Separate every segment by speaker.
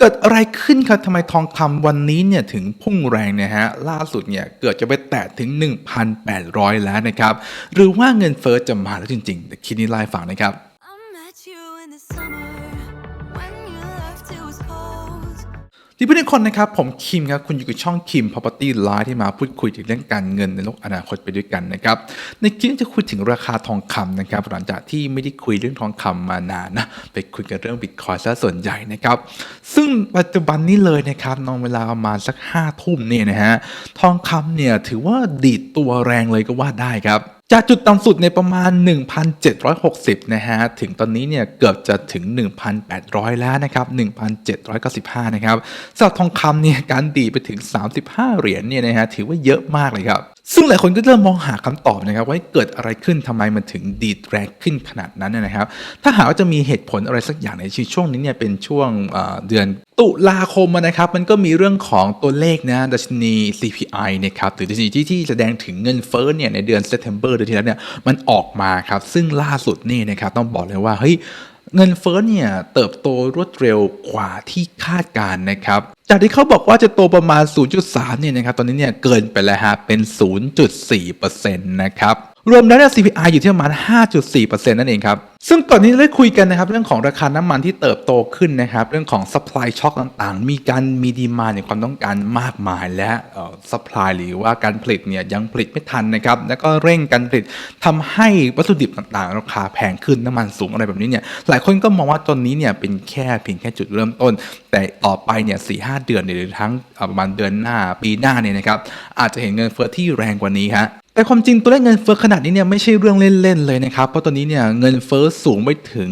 Speaker 1: เกิดอะไรขึ้นครับทำไมทองคำวันนี้เนี่ยถึงพุ่งแรงนะฮะล่าสุดเนี่ยเกิดจะไปแตะถึง 1,800 แล้วนะครับ หรือว่าเงินเฟ้อจะมาแล้วจริงๆแต่คิดนี้ไล่ฟังนะครับ ที่เพื่อนทุกคนนะครับ ผมคิมครับ คุณอยู่กับช่องคิม Property Live ที่มาพูดคุยถึงเรื่องการเงินในโลกอนาคตไปด้วยกันนะครับ ในคลิปจะคุยถึงราคาทองคำนะครับ หลังจากที่ไม่ได้คุยเรื่องทองคำมานานนะ ไปคุยกันเรื่องบิตคอยซะส่วนใหญ่นะครับ ซึ่งปัจจุบันนี้เลยนะครับนอนเวลาประมาณสักห้าทุ่มเนี่ยนะฮะ ทองคำเนี่ยถือว่าดีดตัวแรงเลยก็ว่าได้ครับ จากจุดต่ำสุดในประมาณ 1,760 นะฮะ ถึงตอนนี้เนี่ยเกือบจะถึง 1,800 แล้วนะครับ 1,795 นะครับสำหรับทองคำเนี่ยการดีไปถึง 35 เหรียญเนี่ยนะฮะถือว่าเยอะมากเลยครับ ซึ่งหลายคนก็เริ่มมองหาคำตอบนะครับว่าเกิดอะไรขึ้นทำไมมันถึงดีดแรงขึ้นขนาดนั้นนะครับ ถ้าหากว่าจะมีเหตุผลอะไรสักอย่างในช,ช่วงนี้เนี่ยเป็นช่วงเดือนตุลาคมนะครับมันก็มีเรื่องของตัวเลขนะดัชนี CPI นะครับหรือดัชนีที่ที่แสดงถึงเงินเฟ้อเนี่ยในเดือน September เดือนที่แล้วเนี่ยมันออกมาครับซึ่งล่าสุดนี่นะครับต้องบอกเลยว่าเฮ้ย เงินเฟ้อเนี่ยเติบโตรวดเร็วกว่าที่คาดการณ์นะครับจากที่เขาบอกว่าจะโตประมาณ 0.3 เนี่ยนะครับ ตอนนี้เนี่ยเกินไปแล้วฮะ เป็น 0.4%นะครับรวมแล้วเนี่ย CPI อยู่ที่ประมาณ 5.4%นั่นเองครับ ซึ่งก่อนนี้ได้คุยกันนะครับ เรื่องของราคาน้ำมันที่เติบโตขึ้นนะครับ เรื่องของ supply shock ต่างๆ มีการมีดีมาในความต้องการมากมายและเอ่อ supply หรือว่าการผลิตเนี่ยยังผลิตไม่ทันนะครับ แล้วก็เร่งการผลิตทำให้วัตถุดิบต่างๆ ราคาแพงขึ้นน้ำมันสูงอะไรแบบนี้เนี่ย หลายคนก็มองว่าตอนนี้เนี่ยเป็นแค่เพียงแค่จุดเริ่มต้น แต่ต่อไปเนี่ยสี่ห้าเดือนเนี่ยหรือทั้งประมาณเดือนหน้าปีหน้าเนี่ยนะครับอาจจะเห็นเงินเฟ้อที่แรงกว่านี้ฮะ แต่ความจริงตัวเลขเงินเฟ้อขนาดนี้เนี่ยไม่ใช่เรื่องเล่นๆเลยนะครับ เพราะตอนนี้เนี่ยเงินเฟ้อสูงไปถึง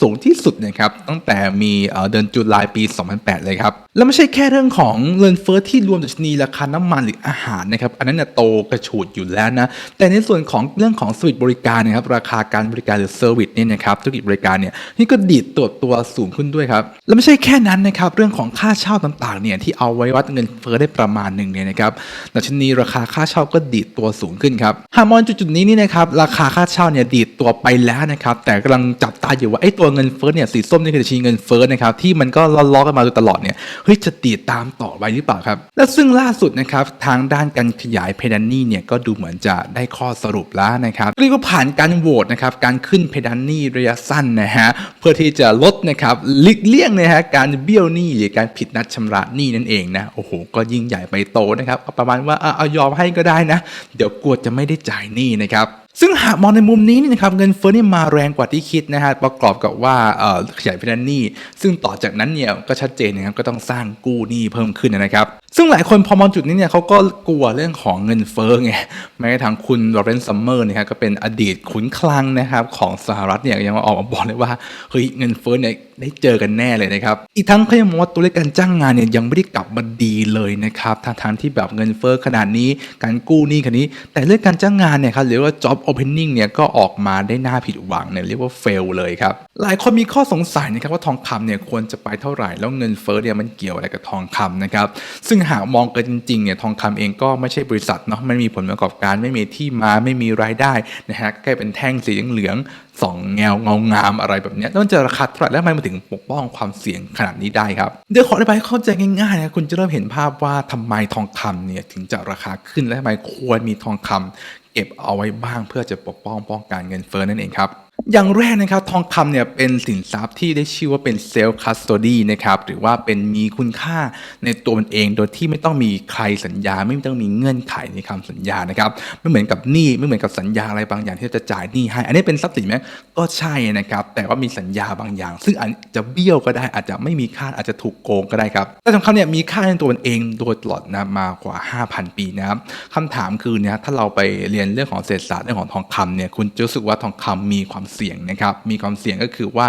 Speaker 1: สูงที่สุดนะครับตั้งแต่มีเดือนตุลาปี 2008 เลยครับ แล้วไม่ใช่แค่เรื่องของเงินเฟ้อที่รวมดัชนีราคาน้ำมันหรืออาหารนะครับอันนั้นเนี่ยโตกระฉูดอยู่แล้วนะ แต่ในส่วนของเรื่องของสวิตบริการนะครับราคาการบริการหรือเซอร์วิสเนี่ยนะครับธุรกิจบริการเนี่ยนี่ก็ดีดตัวตัวสูงขึ้นด้วยครับ แล้วไม่ใช่แค่นั้นนะครับเรื่องของค่าเช่าต่างๆเนี่ยที่เอาไว้วัดเงินเฟ้อได้ประมาณหนึ่งเนี่ยนะครับดัชนีราคาค่าเช่าก็ดีดตัวสูงขึ้นครับหากมองจุดๆนี้นี่นะครับราคาค่าเช่าเนี่ยดีดตัวไปแล้วนะครับแต่กำลังจับตาอยู่ว่าไอ้ตัววเงินเฟ้อเนี่ยสีส้มนี่คือดัชนีเงินเฟ้อนะครับที่มันก็ล้อๆกันมาโดยตลอดเนี่ยเฮ้ยจะดีดตามต่อไปหรือเปล่าครับ และซึ่งล่าสุดนะครับทางด้านการขยายเพดานนี่เนี่ยก็ดูเหมือนจะได้ข้อสรุปแล้วนะครับเรียกว่าผ่านการโหวตนะครับการขึ้นเพดานนี่ระยะสั้นนะฮะเพื่อที่จะลดนะครับหลีกเลี่ยงนะฮะการเบี้ยวหนี้หรือการผิดนัดชำระหนี้นั่นเองนะโอ้โหก็ยิ่งใหญ่ไปโตนะครับประมาณว่าเอายอมให้ก็ได้นะ เดี๋ยวกลัวจะไม่ได้จ่ายหนี้นะครับ ซึ่งหากมองในมุมนี้นี่นะครับเงินเฟ้อนี่มาแรงกว่าที่คิดนะฮะประกอบกับว่าขยายเพดานหนี้ ซึ่งต่อจากนั้นเนี่ยก็ชัดเจนนะครับก็ต้องสร้างกู้หนี้เพิ่มขึ้นนะครับ ซึ่งหลายคนพอมองจุดนี้เนี่ยเขาก็กลัวเรื่องของเงินเฟ้อไงแม้กระทั่งคุณลอเรนซ์ซัมเมอร์นะครับก็เป็นอดีตขุนคลังนะครับของสหรัฐเนี่ยยังมาออกมาบอกเลยว่าเฮ้ยเงินเฟ้อเนี่ยได้เจอกันแน่เลยนะครับอีกทั้งเขายังมองว่าตัวเลขการจ้างงานเนี่ยยังไม่ได้กลับมาดีเลยนะครับทั้งทางๆที่แบบเงินเฟ้อขนาดนี้การกู้หนี้ขนาดนี้ แต่เรื่องการจ้างงานเนี่ยครับหรือว่า job opening เนี่ยก็ออกมาได้น่าผิดหวังเนี่ยเรียกว่า fail เลยครับหลายคนมีข้อสงสัยนะครับว่าทองคำเนี่ยควรจะไปเท่าไหร่แล้วเงินเฟ้อเนี่ยมันเกี่ยวอะไรกับทองคำนะครับซึ่งหากมองกันจริงๆเนี่ยทองคำเองก็ไม่ใช่บริษัทเนาะไม่มีผลประกอบการไม่มีที่มาไม่มีรายได้นะฮะแค่เป็นแท่งสีเหลืองๆสองแงวเงางามอะไรแบบนี้ยแล้วมันจะราคาเท่าไหร่แล้วทำไมมันถึงปกป้องความเสี่ยงขนาดนี้ได้ครับเดี๋ยวขออธิบายเข้าใจง่ายๆนะคุณจะเริ่มเห็นภาพว่าทำไมทองคำเนี่ยถึงจะราคาขึ้นและทำไมควรมีทองคำเก็บเอาไว้บ้างเพื่อจะปกป้องป้องกันเงินเฟ้อนั่นเองครับ อย่างแรกนะครับทองคำเนี่ยเป็นสินทรัพย์ที่ได้ชื่อว่าเป็นเซลล์คัสโตดีนะครับหรือว่าเป็นมีคุณค่าในตัวมันเองโดยที่ไม่ต้องมีใครสัญญา ไม่ต้องมีเงื่อนไขในคำสัญญานะครับไม่เหมือนกับหนี้ไม่เหมือนกับสัญญาอะไรบางอย่างที่จะจ่ายหนี้ให้ อันนี้เป็นทรัพย์สินไหมก็ใช่นะครับแต่ว่ามีสัญญาบางอย่าง ซึ่งอาจจะเบี้ยวก็ได้อาจจะไม่มีค่าอาจจะถูกโกงก็ได้ครับแต่ทองคำเนี่ยมีค่าในตัวมันเองโดยตลอดนะมากว่า 5,000 ปีนะครับคำถามคือเนี่ยถ้าเราไปเรียนเรื่องของเศรษฐศาสตร์เรื่องของทองคำเนี่ยคุณจะรู้สึกว่าทองคำมีความเสี่ยงนะครับ มีความเสี่ยงก็คือว่า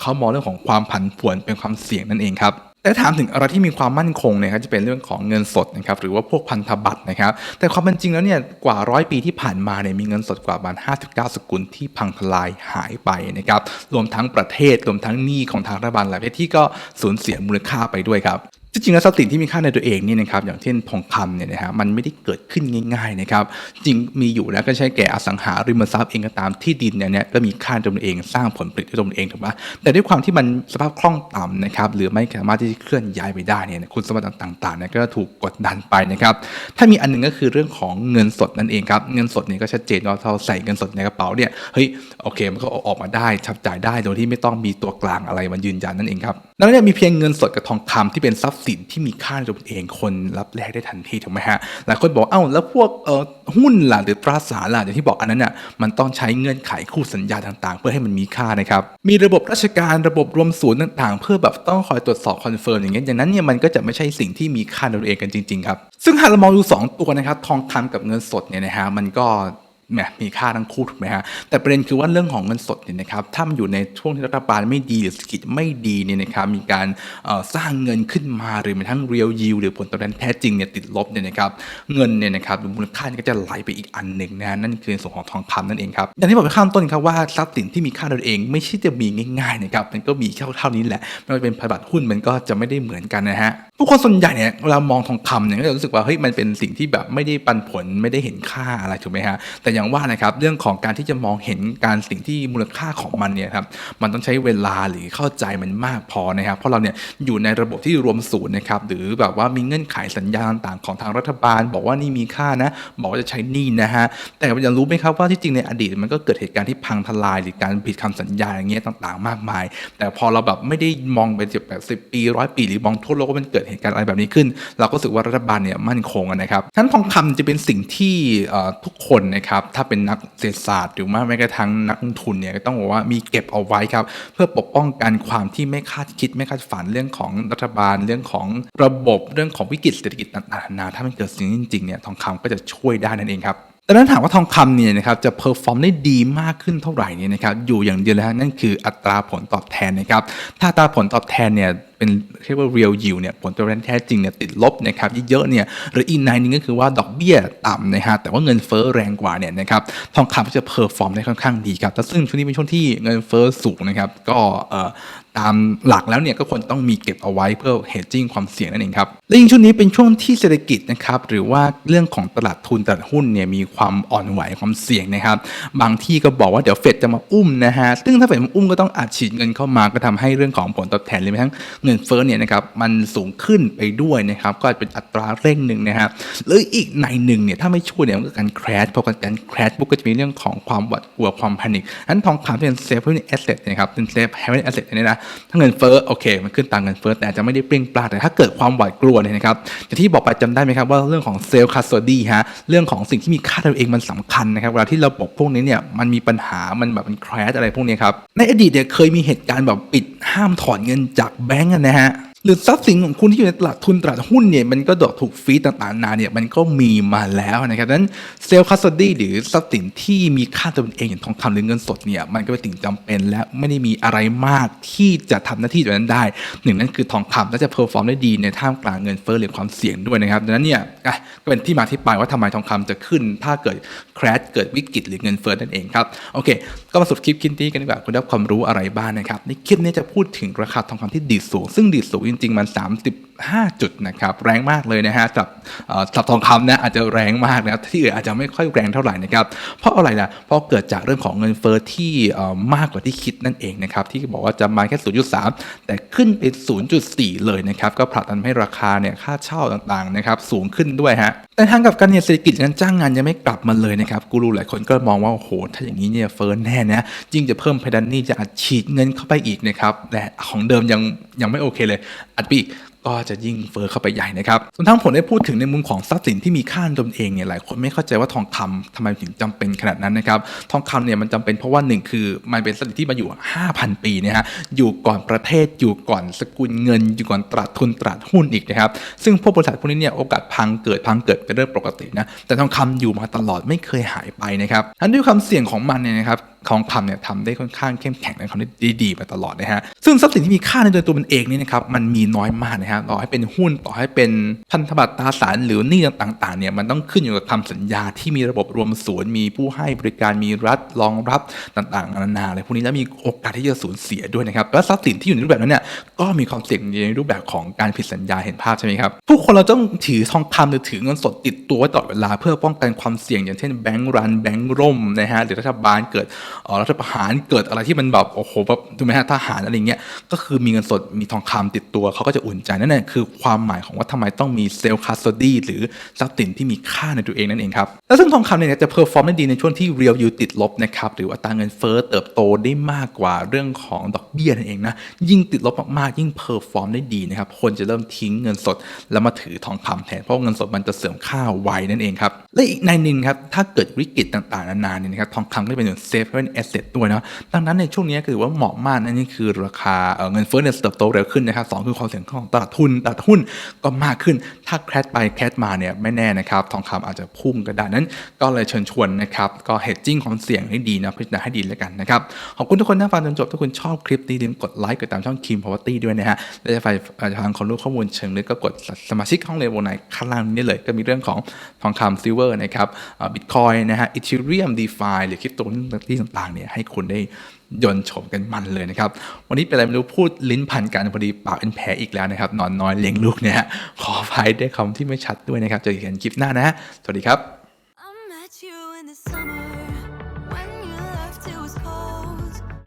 Speaker 1: เขามองเรื่องของความผันผวนเป็นความเสี่ยงนั่นเองครับแต่ถามถึงอะไรที่มีความมั่นคงเนะครับจะเป็นเรื่องของเงินสดนะครับหรือว่าพวกพันธบัตรนะครับ แต่ความเป็นจริงแล้วเนี่ยกว่าร้อยปีที่ผ่านมาเนี่ยมีเงินสดกว่าประมาณ59 สกุลที่พังทลายหายไปนะครับรวมทั้งประเทศรวมทั้งหนี้ของทางรัฐบาลหลายประเทศที่ก็สูญเสียมูลค่าไปด้วยครับ จริงๆแล้วทรัพย์สินที่มีค่าในตัวเองเนี่ยนะครับอย่างเช่นทองคำเนี่ยนะฮะมันไม่ได้เกิดขึ้นง่ายๆนะครับจริงมีอยู่แล้วก็ใช้แก่อสังหาริมทรัพย์เองก็ตามที่ดินเนี่ยเนี่ยก็มีค่าในตัวนเองสร้างผลผลิตด้วยตัวมันเองถูกปะแต่ด้วยความที่มันสภาพคล่องต่ำนะครับหรือไม่สามารถที่จะเคลื่อนย้ายไปได้เนี่ยคุณสมบัติต่างๆเนี่ยก็ถูกกดดันไปนะครับถ้ามีอันหนึงก็คือเรื่องของเงินสดนั่นเองครับเงินสดเนี่ยก็ชัดเจนว่าเราใส่เงินสดในกระเป๋าเนี่ยเฮ้ยโอเคมันก็อออกมาได้ชับจ่ายได้โดยที่ไม่ต้องมีตัวกลางอะไรมันยืนยันนั่นเองครับดังนั้นเนี่ยมีเพียงเงินสดกับทองคำที่เป็นทรัพย์สินที่มีค่าในตัวเองคนรับแลกได้ทันทีถูกไหมฮะหลายคนบอกเอ้าแล้วพวกเอ่อหุ้นล่ะหรือตราสารล่ะอย่างที่บอกอันนั้นน่ะมันต้องใช้เงื่อนไขคู่สัญญาต่างๆ เพื่อให้มันมีค่านะครับมีระบบราชการระบบรวมศูนย์ต่างๆ เพื่อแบบต้องคอยตรวจสอบคอนเฟิร์มอย่างเงี้ยอย่างนั้นเนี่ยมันก็จะไม่ใช่สิ่งที่มีค่าในตัวเองกันจริงๆครับซึ่งหากเรามองดูสองตัวนะครับทองคำกับเงินสดเนี่ยนะฮะมันก็ แหมมีค่าทั้งคู่ถูกไหมฮะแต่ประเด็นคือว่าเรื่องของเงินสดเนี่ยนะครับถ้ามันอยู่ในช่วงที่รัฐบาลไม่ดีหรือเศรษฐกิจไม่ดีเนี่ยนะครับมีการสร้างเงินขึ้นมาหรือแม้กระทั่ง real yield หรือผลตอบแทนแท้จริงเนี่ยติดลบเนี่ยนะครับเงินเนี่ยนะครับมูลค่าก็จะไหลไปอีกอันหนึ่งนะนั่นคือส่วนของทองคำนั่นเองครับอย่างที่บอกไปข้างต้นครับว่าทรัพย์สินที่มีค่าโดยเองไม่ใช่จะมีง่ายๆนะครับมันก็มีแค่เท่านี้แหละไม่ว่าจะเป็นพันธบัตรหุ้นมันก็จะไม่ได้เหมือนกันนะฮะผู้คนส่วนใหญ่เนี่ยเวลามองทองคำเนี่ยก็จะรู้สึกว่าเฮ้ยมันเป็นสิ่งที่แบบไม่ได้ปันผลไม่ได้เห็นค่าอะไรถูกไหมฮะแต่อย่างว่านะครับเรื่องของการที่จะมองเห็นการสิ่งที่มูลค่าของมันเนี่ยครับมันต้องใช้เวลาหรือเข้าใจมันมากพอนะครับ เพราะเราเนี่ยอยู่ในระบบที่รวมศูนย์นะครับหรือแบบว่ามีเงื่อนไขสัญญาต่างๆของทางรัฐบาล บอกว่านี่มีค่านะ บอกว่าจะใช้นี่นะฮะแต่อยากรู้ไหมครับว่าที่จริงในอดีตมันก็เกิดเหตุการณ์ที่พังทลายหรือการผิดคำสัญญาอย่างเงี้ยต่างๆ มากมาย แต่พอเราแบบไม่ได้มองเป็นสิบแบบสิบปีร้อยปี หรือมองทั่วโลกว่ามันเกิดเหตุการณ์อะไรแบบนี้ขึ้น เราก็รู้สึกว่ารัฐบาลเนี่ยมั่นคงนะครับฉะนั้นทองคำจะเป็นสิ่งที่ทุกคนนะครับถ้าเป็นนักเศรษฐศาสตร์หรือว่าแม้กระทั่งนักลงทุนเนี่ยก็ต้องบอกว่ามีเก็บเอาไว้ครับ เพื่อปกป้องกันความที่ไม่คาดคิดไม่คาดฝันเรื่องของรัฐบาลเรื่องของระบบเรื่องของวิกฤตเศรษฐกิจต่างๆนานาถ้ามันเกิดสิ่งจริงๆเนี่ยทองคำก็จะช่วยได้นั่นเองครับดังนั้นถามว่าทองคำเนี่ยนะครับจะเพอร์ฟอร์มได้ดีมากขึ้นเท่าไหร่เนี่ยนะครับอยู่อย่างเดียวแล้วนั่นคืออัตราผลตอบแทนนะครับถ้าอัตราผลตอบแทนเนี่ย เป็นเรียกว่า real yield เนี่ยผลตอบแทนแท้จริงเนี่ยติดลบนะครับเยอะๆเนี่ยหรืออีกในนึงก็คือว่าดอกเบี้ยต่ำนะฮะแต่ว่าเงินเฟ้อแรงกว่าเนี่ยนะครับทองคำก็จะเพอร์ฟอร์มได้ค่อนข้างดีครับแต่ซึ่งช่วงนี้เป็นช่วงที่เงินเฟ้อสูงนะครับก็เอ่อ ตามหลักแล้วเนี่ยก็ควรต้องมีเก็บเอาไว้เพื่อ hedging ความเสี่ยงนั่นเองครับและยิ่งช่วงนี้เป็นช่วงที่เศรษฐกิจนะครับหรือว่าเรื่องของตลาดทุนตลาดหุ้นเนี่ยมีความอ่อนไหวความเสี่ยงนะครับ บางที่ก็บอกว่าเดี๋ยวเฟดจะมาอุ้มนะฮะซึ่งถ้าเฟดมาอุ้มก็ต้องอัดฉีดเงินเข้ามาก็ทำให้เรื่องของผลตอบแทนหรือแม้ทั่งเงินเฟ้อเนี่ยนะครับมันสูงขึ้นไปด้วยนะครับก็เป็นอัตราเร่งหนึ่งนะฮะหรืออีกในหนึ่งเนี่ยถ้าไม่ช่วยเนี่ยมันก็การ crash พอการ crash ปุ๊บก็จะมีเรื่องของความหวาดกลัวความแพนิคนั้นทองคำที่เป็น safe haven asset นะครับเป็น safe haven asset เนี่ยนะถ้าเงินเฟ้อโอเค มันขึ้นตามเงินเฟ้อแต่จะไม่ได้เปรี้ยงปลาแต่ถ้าเกิดความหวาดกลัวเนี่ยนะครับอย่างที่บอกไปจำได้ไหมครับว่าเรื่องของเซลล์คาสโตดี้ฮะเรื่องของสิ่งที่มีค่าตัวเองมันสำคัญนะครับเวลาที่เราบอกพวกนี้เนี่ยมันมีปัญหามันแบบมันแครชอะไรพวกนี้ครับในอดีตเนี่ยเคยมีเหตุการณ์แบบปิดห้ามถอนเงินจากแบงก์นะฮะ หรือทรัพย์สินของคุณที่อยู่ในตลาดทุนตลาดหุ้นเนี่ยมันก็ดอกถูกฟรีต่างๆนานเนี่ยมันก็มีมาแล้วนะครับดังนั้นเซลล์คัสตี้หรือทรัพย์สินที่มีค่าตัวเองอย่างทองคำหรือเงินสดเนี่ยมันก็เป็นสิ่งจำเป็นและไม่ได้มีอะไรมากที่จะทำหน้าที่แบบนั้นได้หนึ่งนั่นคือทองคำและจะเพอร์ฟอร์มได้ดีในท่ามกลางเงินเฟ้อหรือความเสี่ยงด้วยนะครับดังนั้นเนี่ยก็เป็นที่มาที่ไปว่าทำไมทองคำจะขึ้น ถ้าเกิดคราชเกิดวิกฤตหรือเงินเฟ้อนั่นเองครับโอเค ก็มาสุดคลิปคินตี้กันดีกว่าคุณได้ความรู้อะไรบ้างนะครับในคลิปนี้จะพูดถึงราคาทองคำที่ดีสูงซึ่งดีสูงริง ๆ มัน 35 จุดนะครับแรงมากเลยนะฮะกับสับทองคำนะอาจจะแรงมากนะครับที่อื่นอาจจะไม่ค่อยแรงเท่าไหร่นะครับเพราะอะไรล่ะเพราะเกิดจากเรื่องของเงินเฟ้อที่มากกว่าที่คิดนั่นเองนะครับที่บอกว่าจะมาแค่ 0.3 แต่ขึ้นเป็น 0.4 เลยนะครับก็ผลักดันให้ราคาเนี่ยค่าเช่าต่างๆนะครับสูงขึ้นด้วยฮะแต่ทางกับการเนี่ยเศรษฐกิจกานจ้างงานยังไม่กลับมาเลยนะครับกูรูหลายคนก็มองว่าโอ้โหถ้าอย่างนี้เนี่ยเฟ้อแน่นะยิ่งจะเพิ่มเพดานนี่จะอัดฉีดเงินเข้าไปอีกนะครับและของเดิมยังยังไม่โอเคเลย อัดไปอีก ก็จะยิ่งเฟ้อเข้าไปใหญ่นะครับ ส่วนทั้งผมได้พูดถึงในมุมของทรัพย์สินที่มีค่านตนเองเนี่ยหลายคนไม่เข้าใจว่าทองคำทำไมถึงจำเป็นขนาดนั้นนะครับ ทองคำเนี่ยมันจำเป็นเพราะว่าหนึ่งคือมันเป็นทรัพย์สินที่มาอยู่ 5,000 ปีนะฮะ อยู่ก่อนประเทศ อยู่ก่อนสกุลเงิน อยู่ก่อนตลาดทุนตลาดหุ้นอีกนะครับ ซึ่งพวกบริษัทพวกนี้เนี่ยโอกาสพังเกิดพังเกิดเป็นเรื่องปกตินะ แต่ทองคำอยู่มาตลอดไม่เคยหายไปนะครับทั้นด้วยความเสี่ยงของมันเนี่ยนะครับ ทองคำเนี่ยทำได้ค่อนข้างเข้มแข็งและทำได้ดีมาตลอดนะฮะซึ่งทรัพย์สินที่มีค่าในโดยตัวมันเองนี่นะครับมันมีน้อยมากนะฮะต่อให้เป็นหุ้นต่อให้เป็นพันธบัตรตราสารหรือหนี้ต่างๆเนี่ยมันต้องขึ้นอยู่กับคำสัญญาที่มีระบบรวมศูนย์มีผู้ให้บริการมีรัฐรองรับต่างๆนานาอะไรพวกนี้แล้วมีโอกาสที่จะสูญเสียด้วยนะครับและทรัพย์สินที่อยู่ในรูปแบบนั้นเนี่ยก็มีความเสี่ยงในรูปแบบของการผิดสัญญาเห็นภาพใช่ไหมครับผู้คนเราต้องถือทองคำหรือถือเงินสดติดตัวไว้ตลอดเวลาเพื่อป้องกันความเสี่ยงอย่างเช่นแบงก์รันแบงก์ร่มนะฮะหรือรัฐบาลเกิดรัฐประหารเกิดอะไรที่มันแบบโอ้โหแบบถูกไหมฮะทหารอะไรเงี้ยก็คือมีเงินสดมีทองคำติดตัวเขาก็จะอุ่นใจนั่นแหละคือความหมายของว่าทำไมต้องมีเซลล์คาสโตดีหรือทรัพย์สินที่มีค่าในตัวเองนั่นเองครับแล้วซึ่งทองคำเนี่ยจะเพอร์ฟอร์มได้ดีในช่วงที่ real yield ติดลบนะครับหรืออัตราเงินเฟ้อเติบโตได้มากกว่าเรื่องของดอกเบี้ยนั่นเองนะยิ่งติดลบมากๆยิ่งเพอร์ฟอร์มได้ดีนะครับคนจะเริ่มทิ้งเงินสดแล้วมาถือทองคำแทนเพราะเงินสดมันจะเสื่อมค่าไวนั่นเองครับ และอีกในหนึ่งครับ ถ้าเกิดวิกฤตต่างๆ นานาเนี่ยนะครับทองคำก็จะเป็นเซฟเป็นแอสเซทด้วยนะดังนั้นในช่วงนี้ก็ถือว่าเหมาะมากนั่นนี่คือราคาเงินเฟ้อเนี่ยเติบโตเร็วขึ้นนะครับสองคือความเสี่ยงของตลาดทุนตลาดหุ้นก็มากขึ้น ถ้าแครดไปแครดมาเนี่ยไม่แน่นะครับทองคำอาจจะพุ่งก็ได้นั้น ก็เลยเชิญชวนนะครับก็เฮดจิ้งความเสี่ยงให้ดีนะพิจารณาให้ดีแล้วกันนะครับขอบคุณทุกคนที่ฟังจนจบถ้าคุณชอบคลิปนี้ลืมกดไลค์กดตามช่องคิมพาวเวอร์ตี้ด้วยนะฮะและจะไปทางความรู้ข้อมูลเชิงลึกก็กดสมาชิกห้องเรียนวงในข้างล่างนี้เลยก็มีเรื่องของทองคำซิลเว River นะครับบิตคอยนะฮะอีเทเรียมดีฟาหรือคริปโตที่ต่างๆเนี่ยให้คุณได้ยนต์ชมกันมันเลยนะครับ วันนี้เป็นอะไรไม่รู้พูดลิ้นพันกันพอดีปากเป็นแผลอีกแล้วนะครับ นอนน้อยเลี้ยงลูกเนี่ยขออภัยด้วยคำที่ไม่ชัดด้วยนะครับเจอกันคลิปหน้านะ สวัสดีครับ